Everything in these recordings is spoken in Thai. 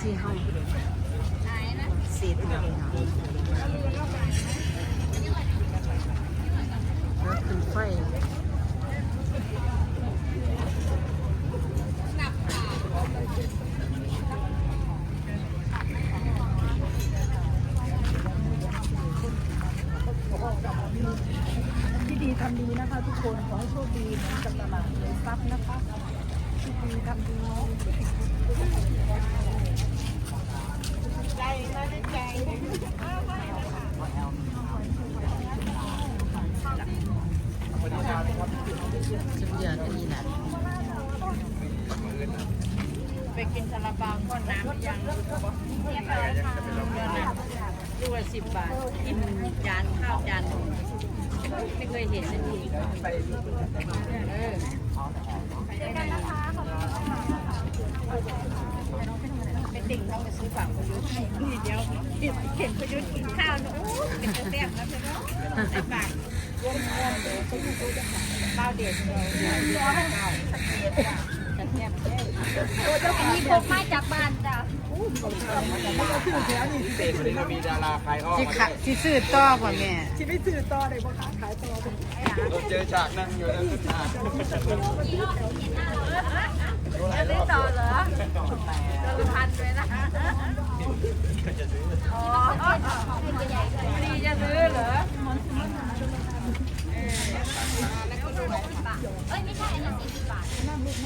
ที่ห้องสีตัวนี้ค่ะรถขึ้นไฟที่ดีทำดีนะคะทุกคน ขอให้โชคดีกับตลาดเลยทรัพย์นะคะ ที่ดีทำดีใจนะได้ใจสุดยอดนี่นะไปกินซาลาเปาก้อนน้ำยังด้วยสิบบาทกินจานข้าวจานไม่เคยเห็นสักทีเออ ไปติ่งเขาไปซื้อฝากประยุทธ์นี่เดียวเห็นประยุทธ์กินข้าวนะโอ้เป็นกระเทียมนะเพื่อนเนาะใส่ปากรวมรวมเลยข้าเด็ดเราเดี๋ยวเดี๋ยวข้าวกระเทียมมีพกมาจากบ้านจ้ะพิเศษวันนี้เรามีดาราขายอ้อมที่มาขะที่ซื้อต่อป่ะแม่ชีวิตสื่อต่อเลยพ่อค้าขายต่อเป็นเราเจอฉากนั่งอยู่นั่นฉาก จะได้ต่อเหรอเดินพันเลยนะอ๋อดีจะซื้อเหรอเอ้ยไม่ใช่อันนั้นสี่สิบบาทได้เลยค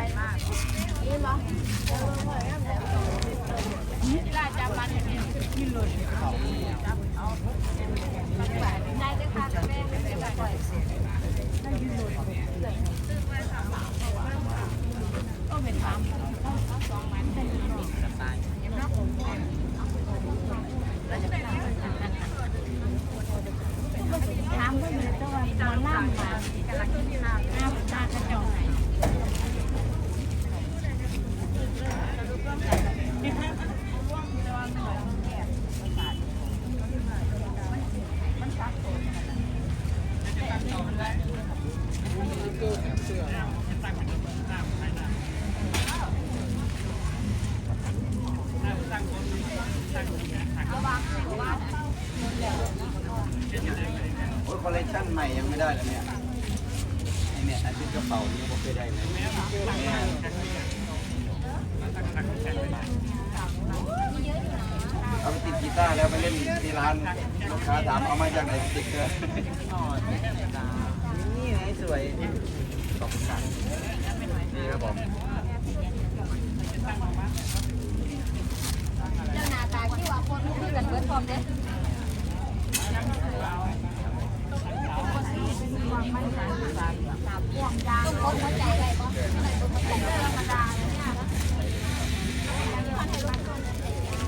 ่ ถามว่ามีตัวมันล่ำมากำลังกินข้าวน้ำตากระจอกไหน โอ้ยคอลเลคชั่นใหม่ยังไม่ได้เลยเนี่ยไอเนี่ยอันที่กระเป๋านี่ก็เคยได้เลยเนี่ยเอาไปติดกีตาร์แล้วไปเล่นที่ร้านลูกค้าถามเอามาจากไหนสติ๊กเกอร์นี่ไงสวยขอบคุณครับนี่ครับผม เจ้าหน้าตาที่ว่าคนไม่คือกันเบิดพร้อมเด้ต้องพกหัวใจได้ปะต้องหัวใจธรรมดาเลยเนี่ย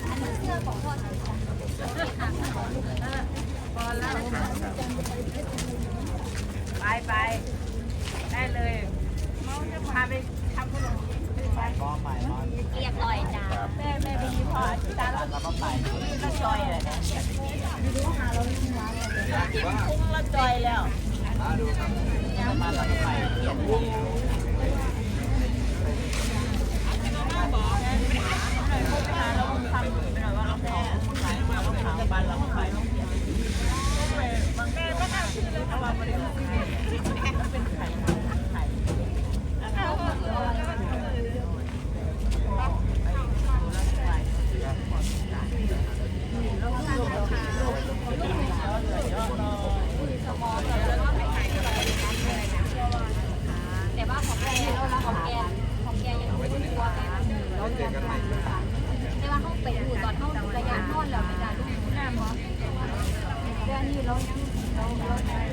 อันนี้เสื้อของพ่อใส่ของพอแล้ว ไปไปได้เลยพาไปทำขนม เรียบร้อยจ้าแม่แม่ไปยี่ห้อที่ตาเราก็ไปก็จอยเลยนะกินคุ้งละจอยแล้วมาเราก็ไปเราทำแบบว่าเราแพ้ขายมาเราขายบ้านเราขายเราเปลี่ยนบางแม่ก็ทำชื่อเลยเพราะว่าบริษัทเป็นไข่ไข่ แต่ว่าของแกเราละของแกของแกยังไม่รู้ตัวแกเราเรียนแต่ว่าเขาไปดูตอนเขาระยะนอนแล้วไม่ได้ลูกหน้าหมอ เรื่องนี้เราเรา